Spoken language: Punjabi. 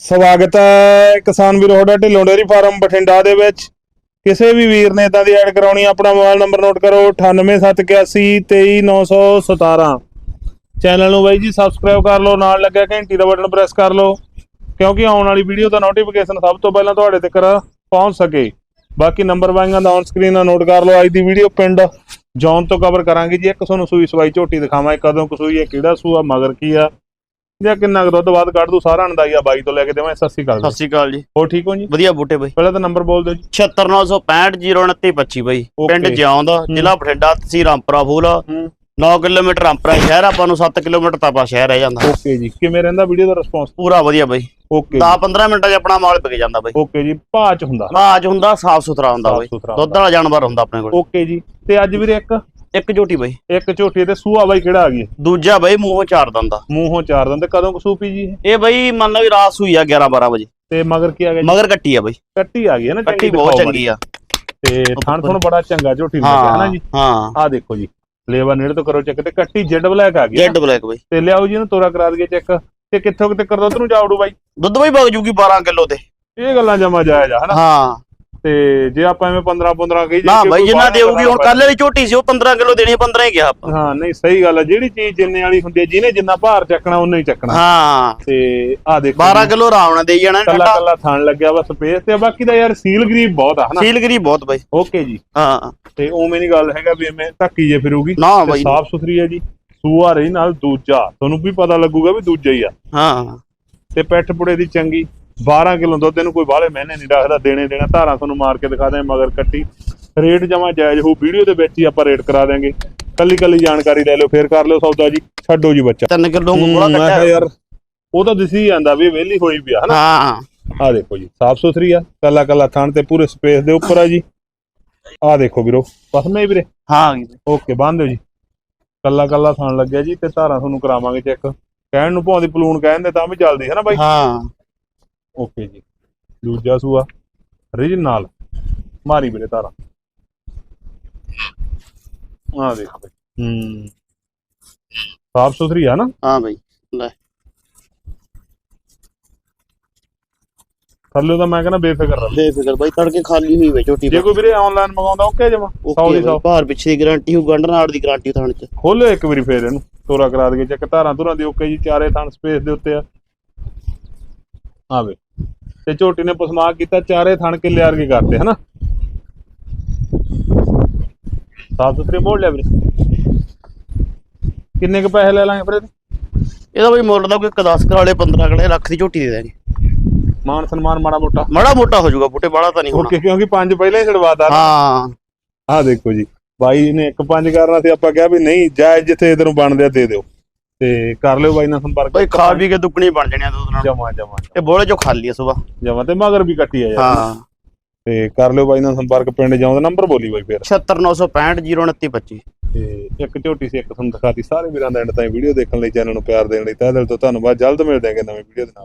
ਸਵਾਗਤ ਹੈ ਕਿਸਾਨ ਵੀਰ, ਤੁਹਾਡਾ ਢਿੱਲੋਂ ਡੇਅਰੀ ਫਾਰਮ ਬਠਿੰਡਾ ਦੇ ਵਿੱਚ। ਕਿਸੇ ਵੀ ਵੀਰ ਨੇ ਇਦਾਂ ਦੀ ਐਡ ਕਰਾਉਣੀ, ਆਪਣਾ ਮੋਬਾਈਲ ਨੰਬਰ ਨੋਟ ਕਰੋ 9871823917 ਚੈਨਲ ਨੂੰ ਬਾਈ ਜੀ ਸਬਸਕ੍ਰਾਈਬ ਕਰ ਲਓ, ਨਾਲ ਲੱਗਿਆ ਘੰਟੀ ਦਾ ਬਟਨ ਪ੍ਰੈਸ ਕਰ ਲਓ, ਕਿਉਂਕਿ ਆਉਣ ਵਾਲੀ ਵੀਡੀਓ ਦਾ ਨੋਟੀਫਿਕੇਸ਼ਨ ਸਭ ਤੋਂ ਪਹਿਲਾਂ ਤੁਹਾਡੇ ਤੱਕ ਪਹੁੰਚ ਸਕੇ। ਬਾਕੀ ਨੰਬਰ ਵਾਈਆਂ ਦਾ ਔਨ ਸਕਰੀਨ ਨਾਲ ਨੋਟ ਕਰ ਲਓ, ਅੱਜ ਦੀ ਵੀਡੀਓ ਪਿੰਡ ਜੌਨ ਤੋਂ ਕਵਰ ਕਰਾਂਗੇ ਜੀ। ਇੱਕ ਤੁਹਾਨੂੰ ਸੂਈ ਸਵਾਈ ਝੋਟੀ ਦਿਖਾਵਾਂ ਕਦੋਂ ਕੁ ਸੂਈ ਹੈ, ਕਿਹੜਾ ਸੂਆ, ਮਗਰ ਕੀ ਆ ਜਾਂ ਕਿੰਨਾ ਕੁ ਦੁੱਧ ਬਾਅਦ ਕੱਢ ਦੂ ਸਾਰਾ ਅੰਦਾਜ਼ਾ ਬਾਈ ਤੋਂ ਲੈ ਕੇ ਦੇਵਾਂ। ਸਤਿ ਸ਼੍ਰੀ ਅਕਾਲ ਸਤਿ ਜੀ। ਸ਼੍ਰੀ ਅਕਾਲ ਜੀ। ਹੋਰ ਠੀਕ ਹੋ ਜੀ? ਵਧੀਆ ਬੂਟੇ ਬਾਈ। ਪਹਿਲਾਂ ਤਾਂ ਨੰਬਰ ਬੋਲ ਦਿਓ ਜੀ। 76965092925 ਬਾਈ। Okay. ਪਿੰਡ ਜਿਉਂਦ ਜ਼ਿਲ੍ਹਾ ਬਠਿੰਡਾ ਤਹਿਸੀਲ ਰਾਮਪੁਰਾ ਫੂਲ। ਹੂੰ। 9 ਕਿਲੋਮੀਟਰ ਰਾਮਪੁਰਾ ਸ਼ਹਿਰ ਆਪਾਂ ਨੂੰ 7 ਕਿਲੋਮੀਟਰ ਤਾਂ ਆਪਾਂ ਸ਼ਹਿਰ ਰਹਿ ਜਾਂਦਾ। ਓਕੇ ਜੀ। ਕਿਵੇਂ ਰਹਿੰਦਾ ਵੀਡੀਓ ਦਾ ਰਿਸਪੌਂਸ ਪੂਰਾ ਵਧੀਆ ਬਾਈ। ਓਕੇ 10 15 ਮਿੰਟਾਂ 'ਚ ਆਪਣਾ ਮਾਲ ਵਿਕ ਜਾਂਦਾ ਬਾਈ। ਓਕੇ ਜੀ। ਭਾਅ ਚ ਹੁੰਦਾ। ਆਜ ਹੁੰਦਾ ਸਾਫ਼ ਸੁਥਰਾ ਹੁੰਦਾ ਬਾਈ। ਦੁੱਧ ਵਾਲਾ ਜਾਨਵਰ ਹੁੰਦਾ ਆਪਣੇ ਕੋਲ। ਓਕੇ ਜੀ। ਤੇ ਅੱਜ ਵੀਰੇ ਇੱਕ ਇੱਕ ਝੋਟੀ ਬਾਈ। ਇੱਕ ਝੋਟੀ ਤੇ ਸੂਆ ਬਾਈ ਕਿਹੜਾ ਆ ਗਈ? ਦੂਜਾ ਬਾਈ ਮੂੰਹੋਂ ਚਾਰ ਦੰਦਾ ਮੂੰਹੋਂ ਚਾਰ ਤੇ ਕਦੋਂ ਕੁ ਸੂਪੀ ਜੀ ਇਹ? ਇਹ ਬਾਈ ਮੰਨ ਲਾ ਵੀ ਰਾਤ ਸੂਈ ਆ 11 12 ਵਜੇ। ਤੇ ਮਗਰ ਕੀ ਆ ਗਿਆ ਜੀ? ਮਗਰ ਕੱਟੀ ਆ ਬਾਈ। ਕੱਟੀ ਆ ਗਈ ਹੈ ਨਾ ਕੱਟੀ ਬਹੁਤ ਦਿਖਾਓ ਚੰਗੀ ਆ। ਤੇ ਥਣ ਥਣ ਬੜਾ ਚੰਗਾ ਝੋਟੀ ਲੱਗਿਆ ਹੈ ਨਾ ਹਾਂ ਜੀ? ਹਾਂ ਆਹ ਦੇਖੋ ਜੀ ਲੇਵਾ ਨੇੜੇ ਤੋਂ ਕਰੋ ਚੈੱਕ ਤੇ ਕੱਟੀ ਜੈਡ ਬਲੈਕ ਆ ਗਈ ਜੈਡ ਬਲੈਕ ਬਾਈ। ਤੇ ਲਿਆਓ ਜੀ ਇਹਨੂੰ ਤੋਰਾ ਕਰਾ ਦਈਏ ਚੈੱਕ। ਤੇ ਕਿੱਥੋਂ ਕਿਤੇ ਕਰ ਦੁੱਧ ਨੂੰ ਜਾਵੜੂ ਬਾਈ। ਦੁੱਧ ਬਾਈ ਵਗ ਜੂਗੀ 12 ਕਿਲੋ ਤੇ। ਇਹ ਗੱਲਾਂ ਜਮਾ ਜਾਇਜ਼ ਆ ਹਨਾ ਹਾਂ। ਤੇ ਜੇ ਆਪਾਂ ਐਵੇਂ 15 15 ਕਹੀ ਨਾ ਬਾਈ ਜਿੰਨਾ ਦੇਊਗੀ ਹੁਣ ਕੱਲ ਵਾਲੀ ਝੋਟੀ ਸੀ ਉਹ 15 ਕਿਲੋ ਦੇਣੀ 15 ਹੀ ਗਿਆ ਆਪਾਂ। ਹਾਂ ਨਹੀਂ ਸਹੀ ਗੱਲ ਹੈ ਜਿਹੜੀ ਚੀਜ਼ ਜਿੰਨੇ ਵਾਲੀ ਹੁੰਦੀ ਹੈ ਜਿਹਨੇ ਜਿੰਨਾ ਭਾਰ ਚੱਕਣਾ ਉਹਨੇ ਹੀ ਚੱਕਣਾ। ਹਾਂ। ਤੇ ਆ ਦੇਖੋ 12 ਕਿਲੋ ਆਰਾਮ ਨਾਲ ਦੇਈ ਜਾਣਾ ਕੱਲਾ ਕੱਲਾ ਥਣ ਲੱਗਿਆ ਵਾ ਸਪੇਸ ਤੇ ਬਾਕੀ ਦਾ ਯਾਰ ਸੀਲ ਗਰੀਬ ਬਹੁਤ ਆ ਹਨਾ? ਸੀਲਗਰੀ ਬਹੁਤ ਬਾਈ। ਓਕੇ ਜੀ। ਹਾਂ। ਤੇ ਉਵੇਂ ਨਹੀਂ ਗੱਲ ਹੈਗਾ ਵੀ ਐਵੇਂ ਧੱਕੀ ਜੇ ਫਿਰੂਗੀ। ਨਾ ਤੇ ਬਾਈ। ਸਾਫ਼ ਸੁਥਰੀ ਹੈ ਜੀ। ਸੂਆ ਰਹੀ ਨਾਲ ਦੂਜਾ। ਤੁਹਾਨੂੰ ਵੀ ਪਤਾ ਲੱਗੂਗਾ ਵੀ ਦੂਜਾ ਹੀ ਆ। ਹਾਂ। ਤੇ ਪੈਠ ਪੁੜੇ ਦੀ ਚੰਗੀ। 12 ਕਿਲੋ ਦੁੱਧ ਇਹਨੂੰ ਕੋਈ ਬਾਹਲੇ ਮਹੀਨੇ ਨਹੀਂ ਰੱਖਦਾ ਦੇਣੇ ਦੇਣਾ ਧਾਰਾਂ ਤੁਹਾਨੂੰ ਮਾਰ ਕੇ ਦਿਖਾ ਦਿਆਂ ਮਗਰ ਕੱਟੀ। ਰੇਟ ਜਮਾ ਜਾਇਜ਼ ਹੋ ਵੀਡੀਓ ਦੇ ਵਿੱਚ ਹੀ ਆਪਾਂ ਰੇਟ ਕਰਾ ਦਿਆਂਗੇ। ਕੱਲੀ ਕੱਲੀ ਜਾਣਕਾਰੀ ਲੈ ਲਓ ਫੇਰ ਕਰ ਲਿਓ ਸੌਦਾ ਜੀ ਛੱਡੋ ਜੀ ਬੱਚਾ। 3 ਕਿਲੋ ਕਿਹਾ ਕੱਟਿਆ ਯਾਰ ਉਹ ਤਾਂ ਦਿਸੀ ਜਾਂਦਾ ਵੀ ਇਹ ਵਿਹਲੀ ਹੋਈ ਵੀ ਆ ਹਨਾ? ਹਾਂ। ਆ ਦੇਖੋ ਜੀ ਸਾਫ਼ ਸੁਥਰੀ ਆ ਕੱਲਾ ਕੱਲਾ ਥਣ ਤੇ ਪੂਰੇ ਸਪੇਸ ਦੇ ਉੱਪਰ ਆ ਜੀ। ਆ ਦੇਖੋ ਵੀਰੋ ਬਸ ਮੈਂ ਵੀਰੇ? ਹਾਂ ਓਕੇ ਬੰਦ ਦਿਓ ਜੀ। ਕੱਲਾ ਕੱਲਾ ਥਣ ਲੱਗਿਆ ਜੀ ਤੇ ਧਾਰਾਂ ਤੁਹਾਨੂੰ ਕਰਾਵਾਂਗੇ ਚੈੱਕ। ਕਹਿਣ ਨੂੰ ਭਾਵੇਂ ਪਲੂਣ ਕਹਿੰਦੇ ਤਾਂ ਵੀ ਚੱਲਦੀ ਹੈ ਨਾ ਬਾਈ? ਹਾਂ। ਓਕੇ ਜੀ। ਦੂਜਾ ਸੂਆ ਰੀਜਨਲ ਮਾਰੀ ਵੀਰੇ ਧਾਰਾਂ ਆ ਦੇਖੋ ਬਾਈ। ਹੂੰ। ਸਾਫ਼ ਸੁਥਰੀ ਆ ਨਾ? ਹਾਂ ਬਾਈ ਲੈ। ਥੱਲੇ ਤਾਂ ਮੈਂ ਕਹਿੰਦਾ ਬੇਫਿਕਰ ਰਹੋ। ਬੇਫਿਕਰ ਬਾਈ ਤੜਕੇ ਖਾਲੀ ਹੋਈ ਵੇ ਝੋਟੀ ਜੇ ਕੋਈ ਵੀਰੇ ਆਨਲਾਈਨ ਮੰਗਾਉਂਦਾ ਓਕੇ ਜਮਾ। 100 ਦੀ 100 ਭਾਰ ਪਿੱਛੇ ਦੀ ਗਾਰੰਟੀ ਹੋ ਗੰਢ ਨਾੜ ਦੀ ਗਾਰੰਟੀ ਥਾਣ ਚ। ਖੋਲੋ ਇੱਕ ਵਾਰੀ ਫੇਰ ਇਹਨੂੰ ਤੋਰਾ ਕਰਾ ਦਈਏ ਚੱਕ ਧਾਰਾਂ ਧੁਰਾਂ ਦੀ ਓਕੇ ਜੀ ਚਾਰੇ ਥਣ ਸਪੇਸ ਦੇ ਉੱਤੇ ਆ। ਆਵੇ। ਤੇ ਝੋਟੀ ਨੇ ਪਸਮਾ ਕੀਤਾ ਚਾਰੇ ਥਣ ਕਿੱਲੇ ਵਰਗੇ ਕਰਤੇ ਹਨਾ? ਸਾਫ਼ ਸੁਥਰੇ ਮੋੜ ਲਿਆ ਵੀਰੇ। ਕਿੰਨੇ ਕ ਪੈਸੇ ਲੈ ਲਾਂਗੇ ਫਿਰ ਇਹਦੇ? ਬਾਈ ਮੁੱਲ ਦਾ ਕੋਈ 10 ਵਾਲੇ 15 ਕਲੇ ਲੱਖ ਦੀ ਝੋਟੀ ਦੇ ਦੇਣਗੇ ਮਾਨ ਸਨਮਾਨ ਮਾੜਾ ਮੋਟਾ। ਮਾੜਾ ਮੋਟਾ ਹੋ ਜਾਊਗਾ ਬੂਟੇ ਬਾੜਾ ਤਾਂ ਨਹੀਂ ਹੋਣਾ। ਕਿਉਂਕਿ ਪੰਜ ਪਹਿਲਾਂ ਹੀ ਛਡਵਾਤਾ ਹਾਂ। ਆਹ ਦੇਖੋ ਜੀ ਬਾਈ ਨੇ ਇੱਕ ਪੰਜ ਕਰਨਾ ਸੀ ਆਪਾਂ ਕਿਹਾ ਵੀ ਨਹੀਂ ਜਾਇਜ਼ ਜਿੱਥੇ ਇਧਰੋਂ ਬਣਦੇ ਆ ਦੇ ਦਿਓ। ਤੇ ਕਰ ਲਿਓ ਬਾਈ ਨਾਲ ਸੰਪਰਕ। ਬਾਈ ਖਾ ਪੀ ਕੇ ਦੁੱਗਣੀ ਬਣ ਜਾਣੀ ਆ ਦੁੱਧ ਨਾਲ। ਜਮਾ ਜਮਾ ਇਹ ਬੋਲੇ ਚੋਂ ਖਾਲੀ ਆ ਸੁਬਾ ਜਮਾ ਤੇ ਮਗਰ ਵੀ ਕੱਟੀ ਆ ਯਾਰ। ਹਾਂ। ਤੇ ਕਰ ਲਿਓ ਬਾਈ ਨਾਲ ਸੰਪਰਕ ਪਿੰਡ ਜਾਉਂਦਾ ਨੰਬਰ ਬੋਲੀ ਬਾਈ ਫੇਰ। 76965 ਤੇ ਇੱਕ ਝੋਟੀ ਸੀ ਇੱਕ ਤੁਹਾਨੂੰ ਦਿਖਾਤੀ ਸਾਰੇ ਵੀਰਾਂ ਦਾ ਐਂਡ ਤਾਈਂ ਵੀਡੀਓ ਦੇਖਣ ਲਈ ਚੈਨਲ ਨੂੰ ਪਿਆਰ ਦੇਣ ਲਈ। ਤਹਿ ਦਿਲ ਤੋਂ ਧੰਨਵਾਦ। ਜਲਦ ਮਿਲਦੇ ਆਂਗੇ ਨਵੀਂ ਵੀਡੀਓ ਦੇ ਨਾਲ।